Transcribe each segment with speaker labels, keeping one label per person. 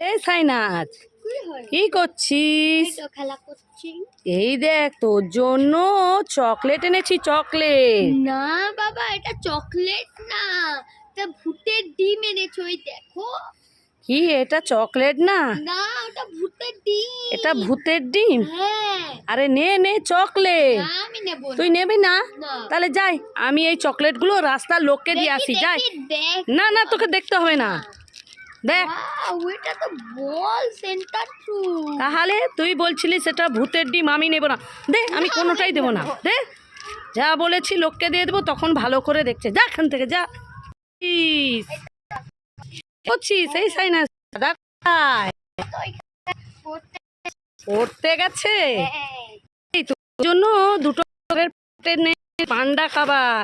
Speaker 1: এই
Speaker 2: কি
Speaker 1: করছিস?
Speaker 2: এই
Speaker 1: দেখ তোর জন্য চকলেট এনেছি চকলেট।
Speaker 2: না বাবা এটা চকলেট না। এটা ভূতের ডিম এনেছো ওই দেখো।
Speaker 1: কি এটা চকলেট না?
Speaker 2: না ওটা ভূতের ডিম।
Speaker 1: এটা ভূতের ডিম?
Speaker 2: হ্যাঁ।
Speaker 1: আরে নে নে চকলেট।
Speaker 2: আমি নেব
Speaker 1: তুই নেবি না?
Speaker 2: না।
Speaker 1: তাহলে যাই আমি এই চকলেটগুলো রাস্তার লোককে দিয়ে আসি যাই। না না তোকে দেখতে হবে না। দেখ।
Speaker 2: Wow, এটা তো বল সেন্টার ফ্রুট
Speaker 1: তাহলে তুই বলছিলি সেটা ভূতের ডিম আমি নেব না। দে আমি কোনোটাই দেবো না। দে যা বলেছি লোককে দিয়ে দেবো তখন ভালো করে দেখছে। যা এখান থেকে যা। করছিস এই সাইনা দাদা কোথায়? পড়তে গেছে। এই তোর জন্য দুটো পান্ডা খাবার।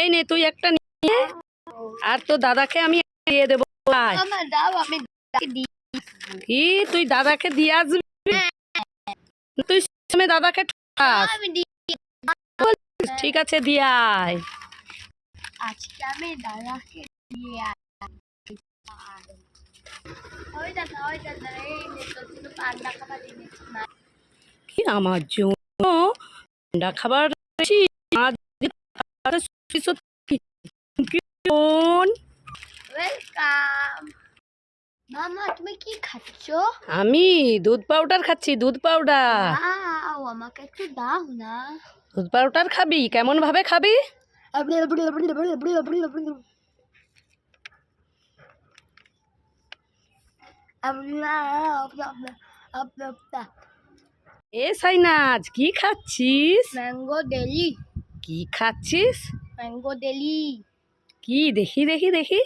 Speaker 1: এই নে তুই একটা নিয়ে আর তো দাদাকে আমি দিয়ে দেবো। কি তুই দাদাকে দিয়ে আসবি? তুই দাদাকে ঠিক আছে দিয়ে আয়।
Speaker 2: আজকে আমি দাদাকে দিয়ে
Speaker 1: কি আমার জন্য? ঠান্ডা খাবার?
Speaker 2: ওয়েলকাম মামা তুমি কি খাচ্ছ?
Speaker 1: আমি দুধ পাউডার খাচ্ছি দুধ পাউডার
Speaker 2: দাও আমাকে একটু দাও না।
Speaker 1: দুধ পাউডার খাবি? কেমন ভাবে খাবি? এ সাইনাজ কি খাচ্ছিস?
Speaker 2: ম্যাঙ্গো ডেলি
Speaker 1: কি খাচ্ছিস?
Speaker 2: ম্যাঙ্গো ডেলি
Speaker 1: কি দেখি দেখি দেখি।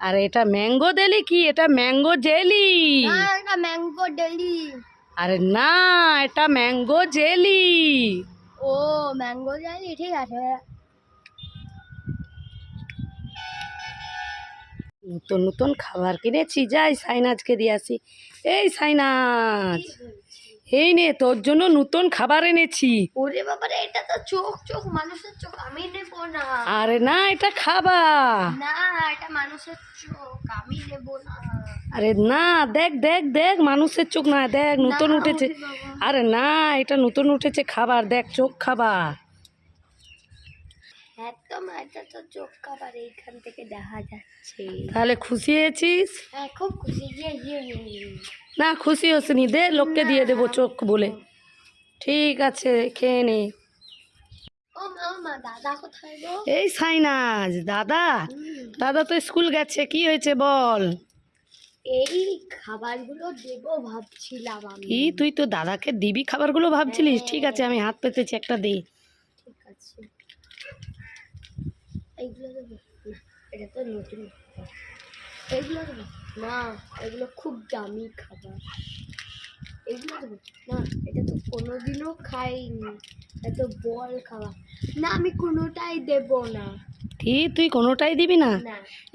Speaker 1: আর এটা ম্যাঙ্গো দেলি কি? এটা ম্যাঙ্গো জেলি।
Speaker 2: এটা ম্যাঙ্গো ডেলি।
Speaker 1: আরে না এটা ম্যাঙ্গো জেলি।
Speaker 2: ও ম্যাঙ্গো জেলি ঠিক আছে।
Speaker 1: নতুন নতুন খাবার কিনেছি। যাই সাইনাজকে দিয়ে আসি। এই সাইনাজ। এই নে তোর জন্য নতুন খাবার এনেছি।
Speaker 2: ওরে বাবারে এটা তো চোখ চোখ মানুষের চোখ আমি নেব না।
Speaker 1: আরে না এটা খাবা।
Speaker 2: না এটা মানুষের চোখ আমি নেব না।
Speaker 1: আরে না দেখ দেখ দেখ মানুষের চোখ না দেখ নতুন উঠেছে। আরে না এটা নতুন উঠেছে খাবার দেখ চোখ খাবার।
Speaker 2: একদম এটা তো চোখ খাবার এইখান থেকে দেখা যাচ্ছে।
Speaker 1: তাহলে খুশি হয়েছিস?
Speaker 2: হ্যাঁ খুব খুশি। ইয়ে ইয়ে ইয়ে।
Speaker 1: না খুশি হসনি। দে লোককে দিয়ে দেবো চোখ বলে। ঠিক আছে খেয়ে নে। এই সাইনাজ দাদা। দাদা তো স্কুল গেছে কি হয়েছে বল?
Speaker 2: এই খাবারগুলো দেবো ভাবছিলাম আমি।
Speaker 1: কি তুই তো দাদাকে দিবি খাবারগুলো ভাবছিলিস। ঠিক আছে আমি হাত পেতেছি একটা দে।
Speaker 2: ঠিক আছে। এটা তো নতুন। এইগুলো দেবো। না এগুলো খুব দামি খাবার। এগুলো দেবো। না এটা তো কোনোদিনও খাইনি। এটা তো বল খাবার না আমি কোনোটাই দেব না।
Speaker 1: কি? তুই কোনোটাই দিবি
Speaker 2: না?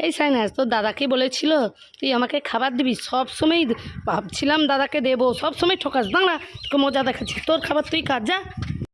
Speaker 1: এই সাইনাজ তোর দাদাকে বলেছিল তুই আমাকে খাবার দিবি। সব সময় ভাবছিলাম দাদাকে দেবো। সব সময় ঠকাস। দাঁড়া তোকে মজা দেখাচ্ছি। তোর খাবার তুই কাজ যা।